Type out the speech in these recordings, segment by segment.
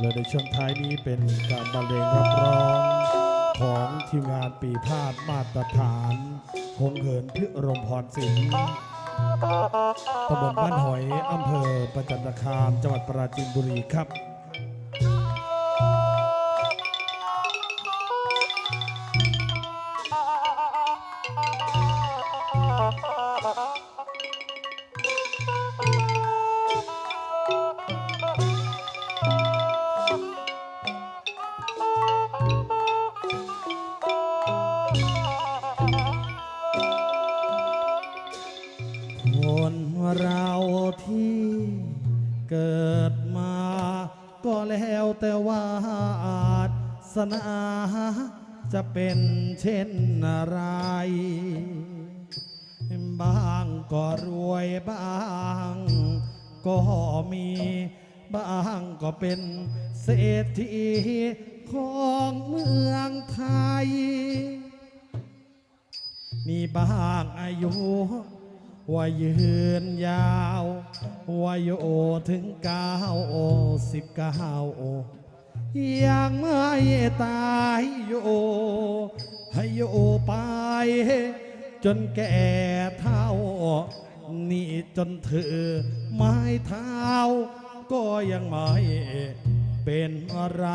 และในช่วงท้ายนี้เป็นการบรรเลงรับร้องของทีมงานปีพาดมาตรฐานหงเหินพิรมพรศิลป์ตำบลบ้านหอยอำเภอประจันตคามจังหวัดปราจีนบุรีครับ เกิดมาก็แล้วแต่ว่าอาจสนาจะเป็นเช่นอะไร บางก็รวยบาง ก็มีบางก็เป็นเศรษฐีของเมืองไทย มีบางอายุ ว่ายืนยาวว่าโยถึงเก้าโอสิบเก้าโอยังไม่ตายโยให้โยไป จนแก่เท่า นี่จนเธอไม้เท้า ก็ยังไม่เป็นอะไร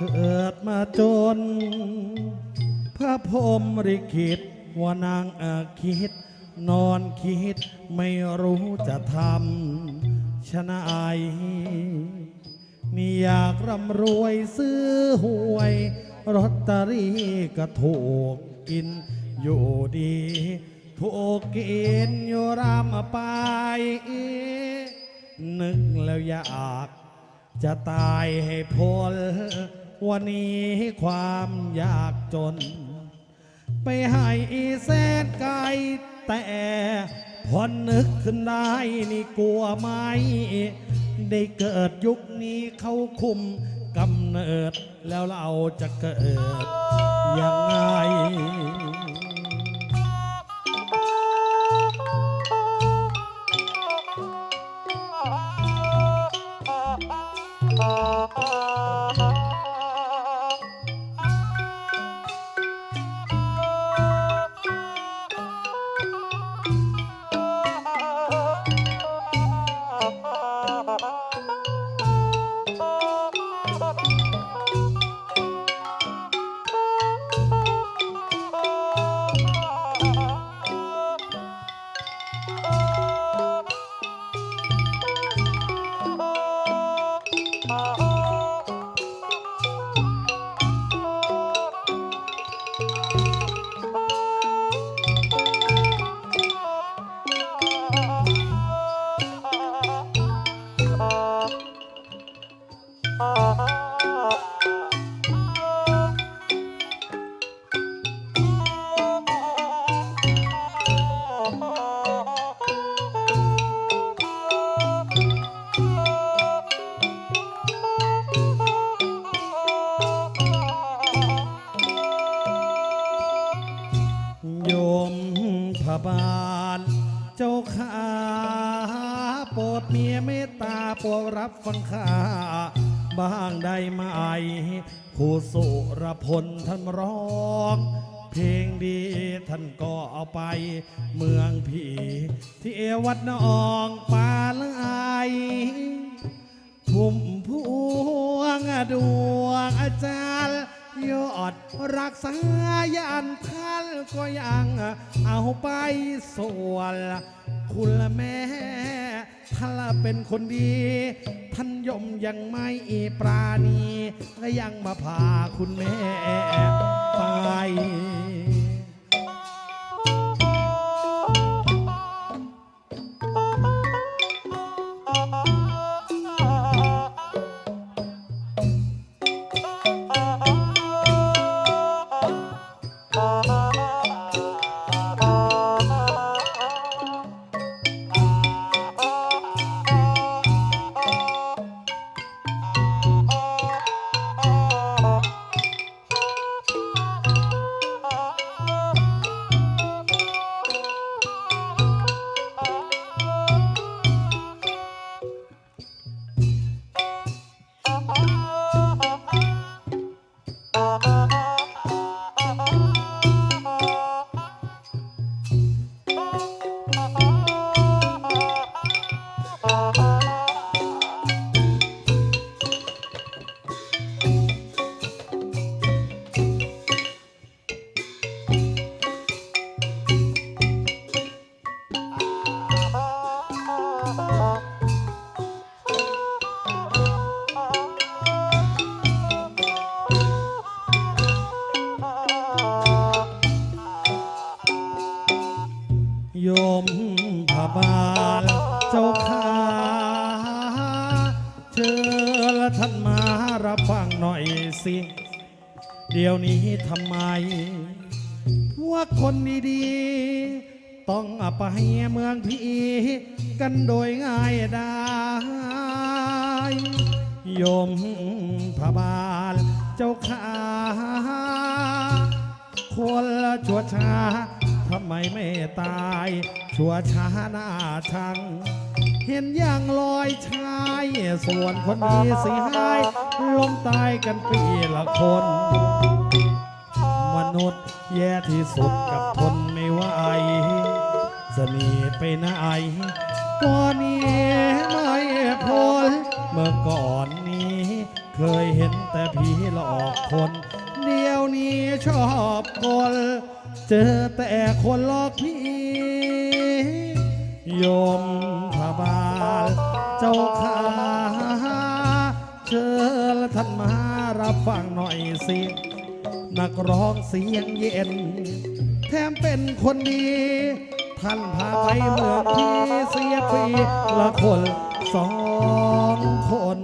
เกิดมาจน พระพรหมริขิตว่านางอาคิด นอนคิดไม่รู้จะทำชนะนายนี่อยากร่ำรวยซื้อหวยรอตเตอรี่ก็ถูกกินอยู่ดี ถูกกินอยู่รำไป นึกแล้วอยากจะตายให้พ้น วันนี้ความยากจน ไปให้อีแสนไกลแต่พอนึกขึ้นได้นี่กลัวไหม ได้เกิดยุคนี้เขาคุมกำเนิด แล้วเราจะเกิดยังไง เมืองผีที่เอวัดนองปาลายพุ่มพวงดวงอาจารย์ยอดรักษายันท่านก็ยังเอาไปส่วนคุณละแม่ถ้านเป็นคนดี ท่านยมยังไม่ปราณีและยังมาพาคุณแม่ไป กันโดยง่ายได้โยมพระบาลเจ้าขาคนละชั่วช้าทำไมไม่ตาย ชั่วช้าหน้าชัง เห็นอย่างลอยชาย ส่วนคนดีสีหายล้มตายกันปีละคน มนุษย์แย่ที่สุดกับทน จะหนีไปไหนก็หนี้ไม่พ้นเมื่อก่อนนี้ เคยเห็นแต่ผีหลอกคน เดี๋ยวนี้ชอบกลเจอแต่คนหลอกพี่โยมพระบาลเจ้าขาเชิญท่านมารับฟังหน่อยสิ นักร้องเสียงเย็น แถมเป็นคนดี ท่านพาไปเมืองที่เสียฟรีละคนสองคน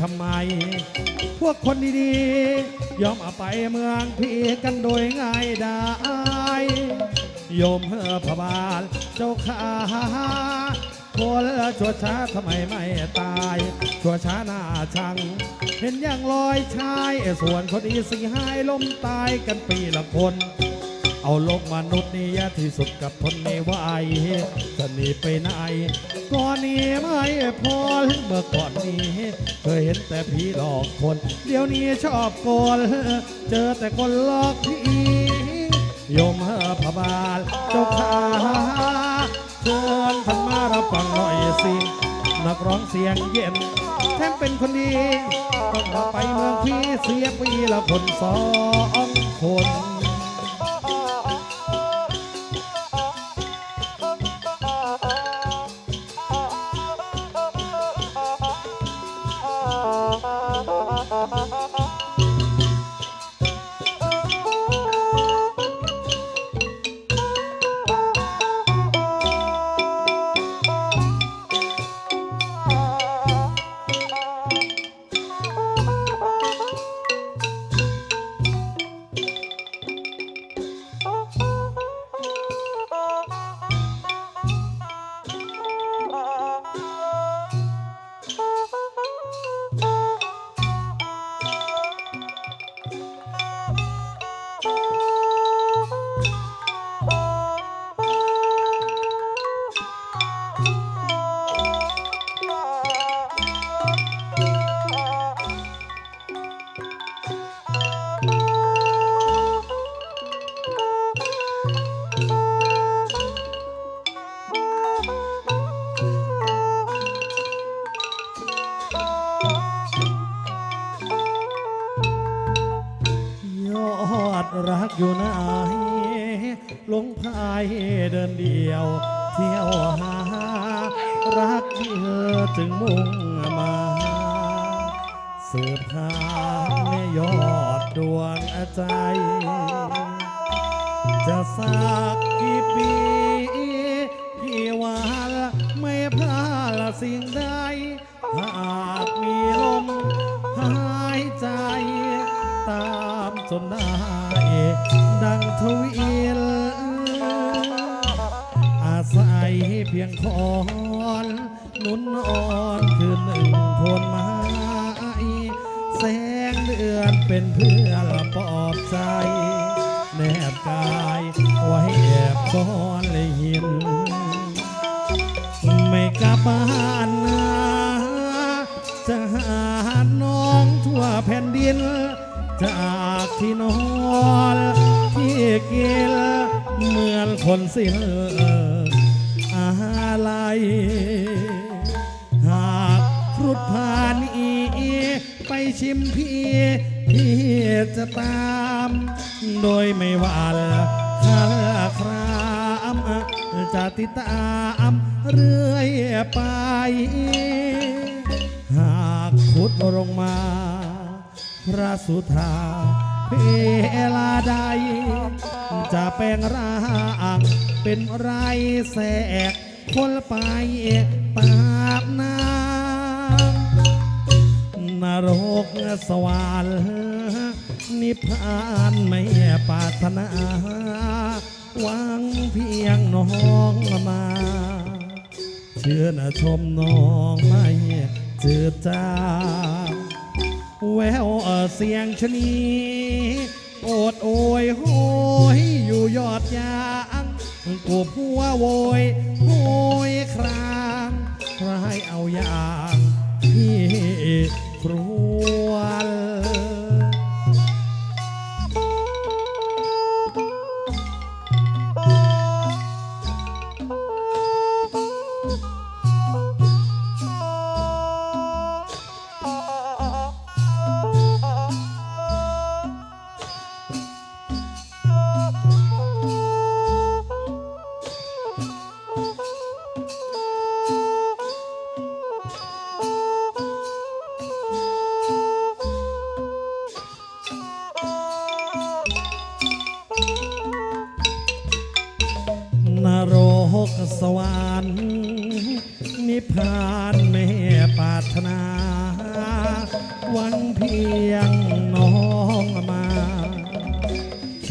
ทำไม พวกคนดีๆ ยอมเอาไปเมืองพี่กันโดยง่ายได้โยมเฮอพระบาลเจ้าขาคนละชั่วช้าทำไมไม่ตายชั่วช้าหน้าชัง เห็นอย่างลอยชาย ส่วนคนดีสีหายล้มตายกันปีละคน เอาโลกมนุษย์นี่แย่ที่สุดกับทนไม่ไหวจะหนีไปไหนก่อนนี้ไม่พอเมื่อก่อนนี้เคยเห็นแต่ผีหลอกคน เดี๋ยวนี้ชอบโกนเจอแต่คนหลอกพี่โยมเฮพระบาลเจ้าขาเชิญท่านมารับฟังหน่อยสินักร้องเสียงเย็นแถมเป็นคนดีต้องมาไปเมืองพี่เสียปีละคนสองคน สียงคอนนุนอ่อนคือหนึ่งคนไม้แสงเดือนเป็นเพื่อนปลอบใจ แนบกายไว้แอบซ่อนเลยหิน ไม่กลับบ้านนะจะหาน้องทั่วแผ่นดิน จากที่นอนที่กินเหมือนคนสิ้นอ หากครุดผ่านอีไปชิมพี่พี่จะตาม โดยไม่หวานคาครามจะติดตามเรื่อยไป หากขุดลงมา พระสุธาเพลาใด จะแปลงร่างเป็นไรแสก คนไปตามน้ำนรกสวรรค์นิพพานไม่ปรารถนาหวังเพียงน้องมา เชื่อนะชมน้องไม่จืดจางแววเสียงชนี โอดโอยโหยอยู่ยอดยา กูพัวโวยโวยครางใครเอาอย่างพี่ครู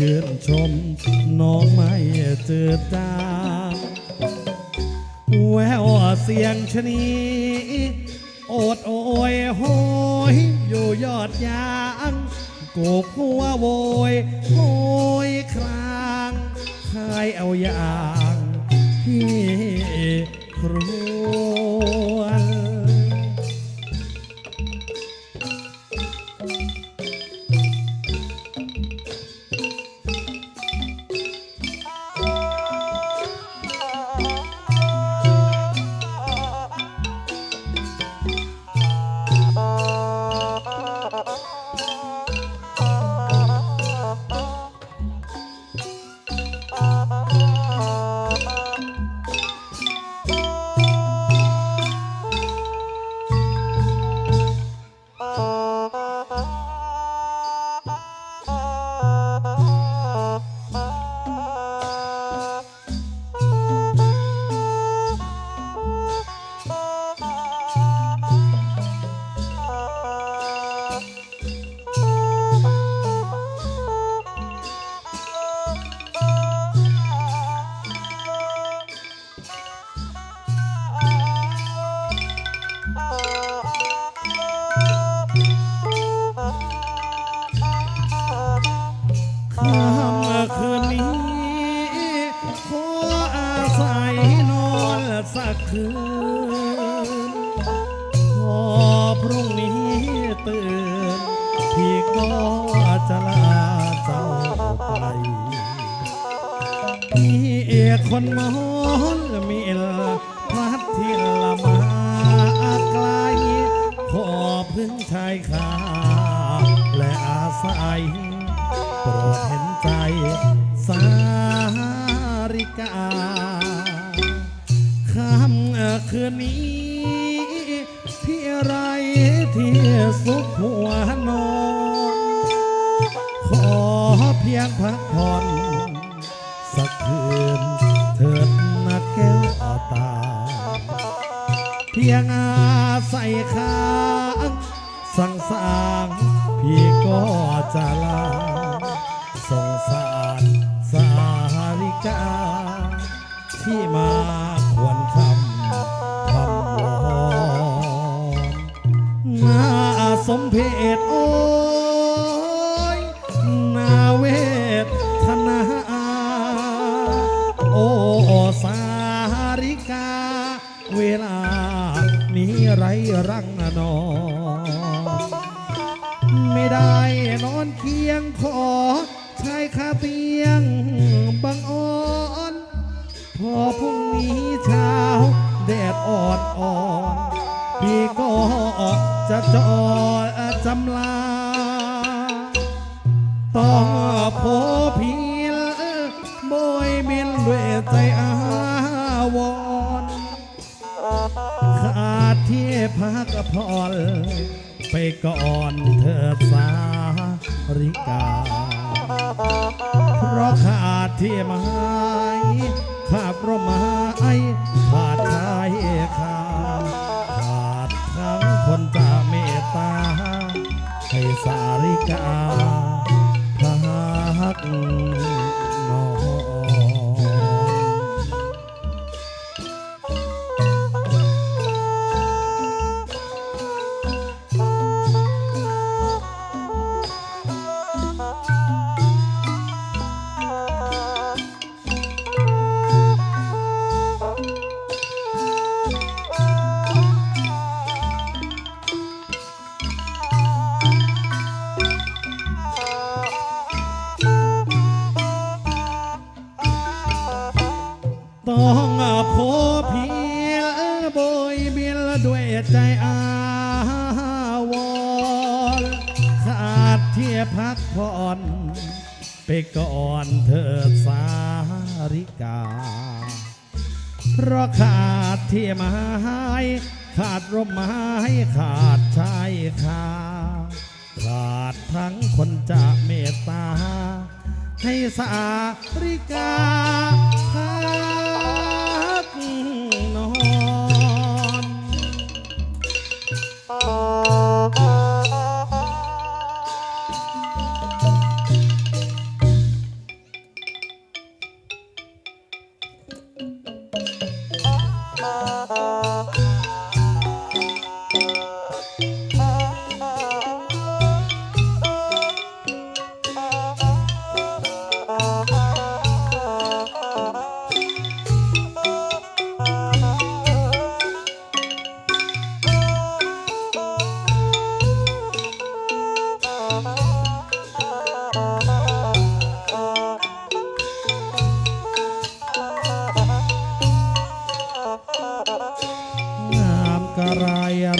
ชื่นชมน้องไม่จืดจาแววเสียงชนีโอดโอยโหยอยู่ยอดยางกูพัวโวยโหยครางใครเอาอยา คืน พอพรุ่งนี้ตื่น พี่ก็จะลาเจ้าไปพี่เอกคนมอนมีลพลัดที่ละมาไกลขอพึ่งชายคาและอาศัยโปรดเห็นใจสาริกา คืนนี้พี่ไรที่สุขหัวนอน ขอเพียงพักผ่อน สักคืนเถิดนะแก้วตา เพียงอาศัยค้างสั่งสางพี่ก็จะลาสงสารสาริกาที่มา มเพชโอ้ยนาเวทนาโอ้สาริกา เวลา นี้ไรรังนอน ไม่ได้นอนเคียงขอชายคาเตียงบังอ่อน พอพรุ่งนี้เช้า แดดอ่อนอ่อนพี่ก็จะจอด จำลาต้องโพพีลโบยบินด้วยใจอาวรณ์ขาดที่พักผ่อนไปก่อนเถิดสาริกา เพราะขาดที่มา ไม้ขาดร่มไม้ขาดชายคาขาดทั้งคนจะเมตตาให้สา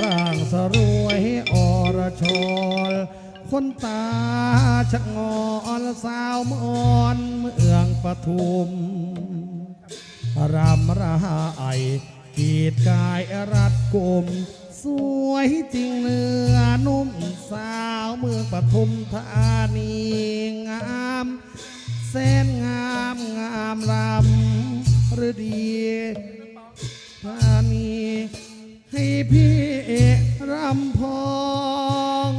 ร่างสรวยอรชรคนตาชะงอนสาวมอนเมืองปทุมรำราไอกีดกายรัดกุมสวยจริงเนื้อนุ่มสาวเมืองปทุมธานีงามแสนงามงามรำหรือดีธานี ให้พี่รำพอง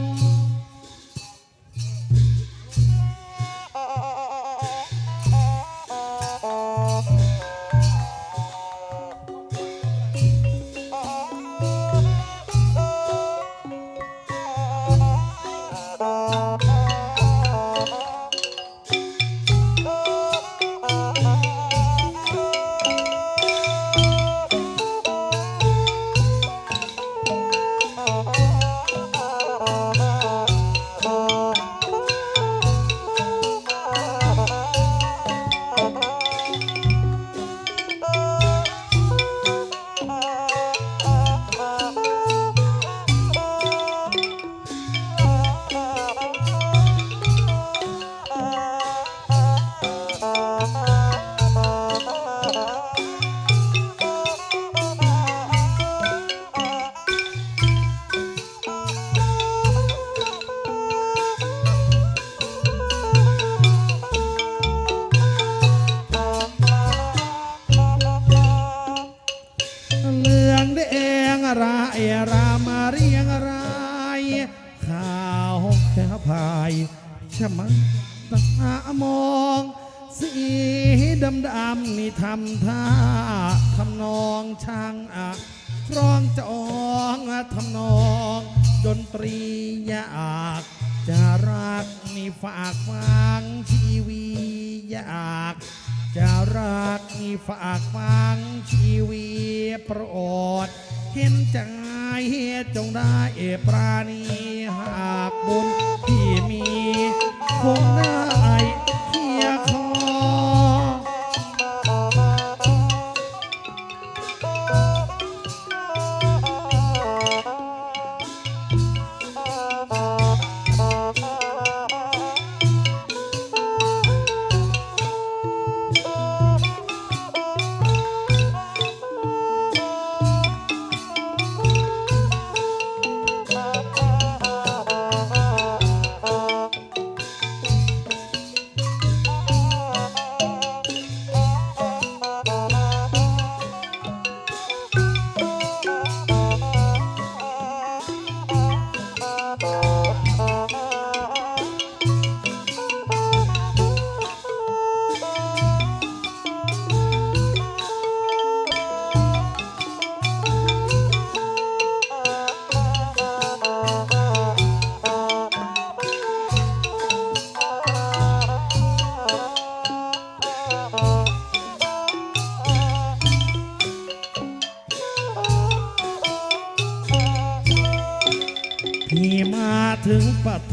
มังตามองสีดำดำๆนี่ทำท่าทำนองช่างอะร้องจองทำนอง ดนตรีอยากจะรักนี่ฝากฟังชีวีอยากจะรักนี่ฝากฟังชีวีโปรดเห็นใจจงได้ปราณีหากบุญที่มี คง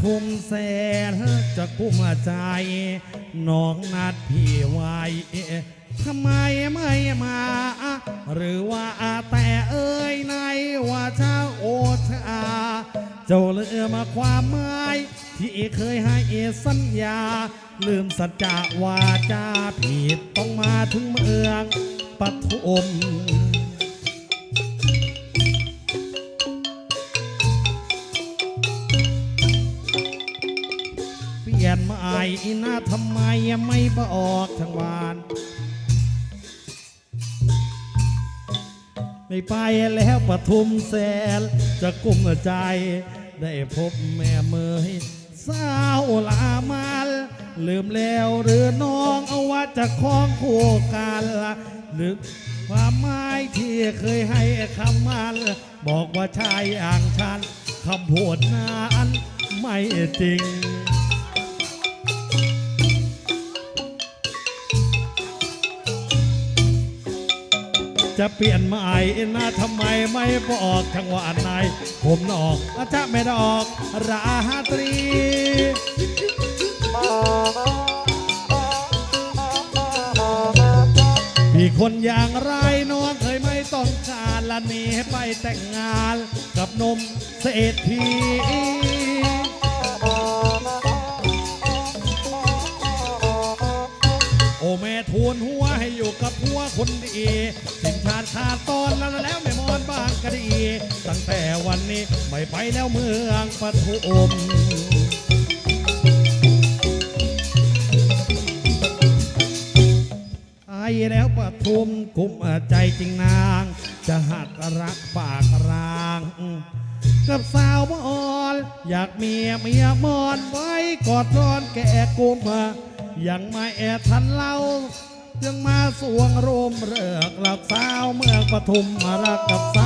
ทุมแสนจะกุ้มใจน้องนัดพี่ไว้ทำไมไม่มา หรือว่าแต่เอ่ยในว่าเจ้าโอชา เจ้าเลือมาความหมายที่เคยให้สัญญา ลืมสัจจะวาจาผิดต้องมาถึงเมืองปทุม นมาไอ้หน้าทำไมยังไม่บอกทางวาน ไม่ไปแล้วปทุมแสนจะกุ้มใจ ได้พบแม่เมยสาวลามาลลืมแล้วหรือน้องเอาว่าจะคล้องคู่กันละหรือความหมายที่เคยให้คำมันบอกว่าชายอ่างฉันคำพูดนั้นไม่จริง จะเปลี่ยนใหม่นะทำไมไม่บอกจังหวะไหนผมนอกอาจจะไม่ดอกราตรีพี่คนอย่างไรน้องเคยไม่ต้องการละนีให้ไปแต่งงานกับนมเศรษฐีโอแม่ทูนหัวให้อยู่กับหัวคนดี สิ่งชาติขาดตอนแล้วแล้วไม่มอนบางกะดีตั้งแต่วันนี้ไม่ไปแล้วเมืองปทุมไอ้แล้วปทุมกุมใจจริงนาง จะหัดรักปากรางกับสาวมอน อยากเมียเมียมอนไว้กอดร้อนแก่กุมยังไม่แอทันเล่ายังมาสวงรมเริกหลับสาวเมือง ปทุมมารักกับสา